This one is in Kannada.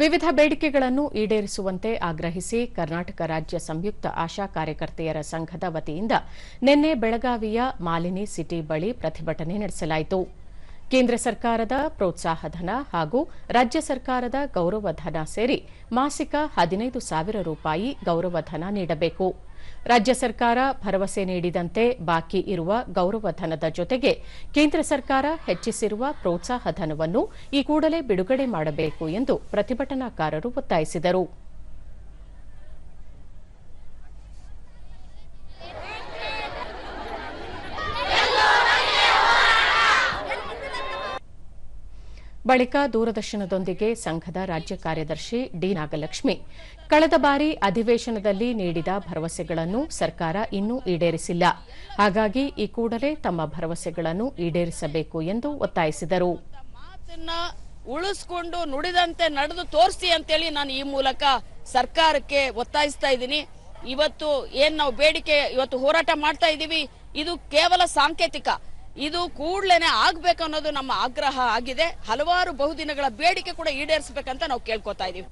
ವಿವಿಧ ಬೇಡಿಕೆಗಳನ್ನು ಈಡೇರಿಸುವಂತೆ ಆಗ್ರಹಿಸಿ ಕರ್ನಾಟಕ ರಾಜ್ಯ ಸಂಯುಕ್ತ ಆಶಾ ಕಾರ್ಯಕರ್ತೆಯರ ಸಂಘದ ವತಿಯಿಂದ ನಿನ್ನೆ ಬೆಳಗಾವಿಯ ಮಾಲಿನಿ ಸಿಟಿ ಬಳಿ ಪ್ರತಿಭಟನೆ ನಡೆಸಲಾಯಿತು. ಕೇಂದ್ರ ಸರ್ಕಾರದ ಪ್ರೋತ್ಸಾಹಧನ ಹಾಗೂ ರಾಜ್ಯ ಸರ್ಕಾರದ ಗೌರವಧನ ಸೇರಿ ಮಾಸಿಕ ಹದಿನೈದು ಸಾವಿರ ರೂಪಾಯಿ ಗೌರವಧನ ನೀಡಬೇಕು. ರಾಜ್ಯ ಸರ್ಕಾರ ಭರವಸೆ ನೀಡಿದಂತೆ ಬಾಕಿ ಇರುವ ಗೌರವಧನದ ಜೊತೆಗೆ ಕೇಂದ್ರ ಸರ್ಕಾರ ಹೆಚ್ಚಿಸಿರುವ ಪ್ರೋತ್ಸಾಹಧನವನ್ನು ಈ ಕೂಡಲೇ ಬಿಡುಗಡೆ ಮಾಡಬೇಕು ಎಂದು ಪ್ರತಿಭಟನಾಕಾರರು ಒತ್ತಾಯಿಸಿದರು. ಬಳಿಕ ದೂರದರ್ಶನದೊಂದಿಗೆ ಸಂಘದ ರಾಜ್ಯ ಕಾರ್ಯದರ್ಶಿ ಡಿ ನಾಗಲಕ್ಷ್ಮಿ. ಕಳೆದ ಬಾರಿ ಅಧಿವೇಶನದಲ್ಲಿ ನೀಡಿದ ಭರವಸೆಗಳನ್ನು ಸರ್ಕಾರ ಇನ್ನೂ ಈಡೇರಿಸಿಲ್ಲ. ಹಾಗಾಗಿ ಈ ಕೂಡಲೇ ತಮ್ಮ ಭರವಸೆಗಳನ್ನು ಈಡೇರಿಸಬೇಕು ಎಂದು ಒತ್ತಾಯಿಸಿದರು. ಉಳಿಸ್ಕೊಂಡು ನುಡಿದಂತೆ ನಡೆದು ತೋರಿಸಿ ಅಂತೇಳಿ ನಾನು ಈ ಮೂಲಕ ಸರ್ಕಾರಕ್ಕೆ ಒತ್ತಾಯಿಸ್ತಾ ಇದ್ದೀನಿ. ಇವತ್ತು ಏನ್ ನಾವು ಬೇಡಿಕೆ, ಇವತ್ತು ಹೋರಾಟ ಮಾಡ್ತಾ ಇದ್ದೀವಿ. ಇದು ಕೇವಲ ಸಾಂಕೇತಿಕ. ಇದು ಕೂಡ್ಲೇನೆ ಆಗ್ಬೇಕನ್ನೋದು ನಮ್ಮ ಆಗ್ರಹ ಆಗಿದೆ. ಹಲವಾರು ಬಹುದಿನಗಳ ಬೇಡಿಕೆ ಕೂಡ ಈಡೇರಿಸಬೇಕಂತ ನಾವು ಕೇಳ್ಕೊತಾ ಇದೀವಿ.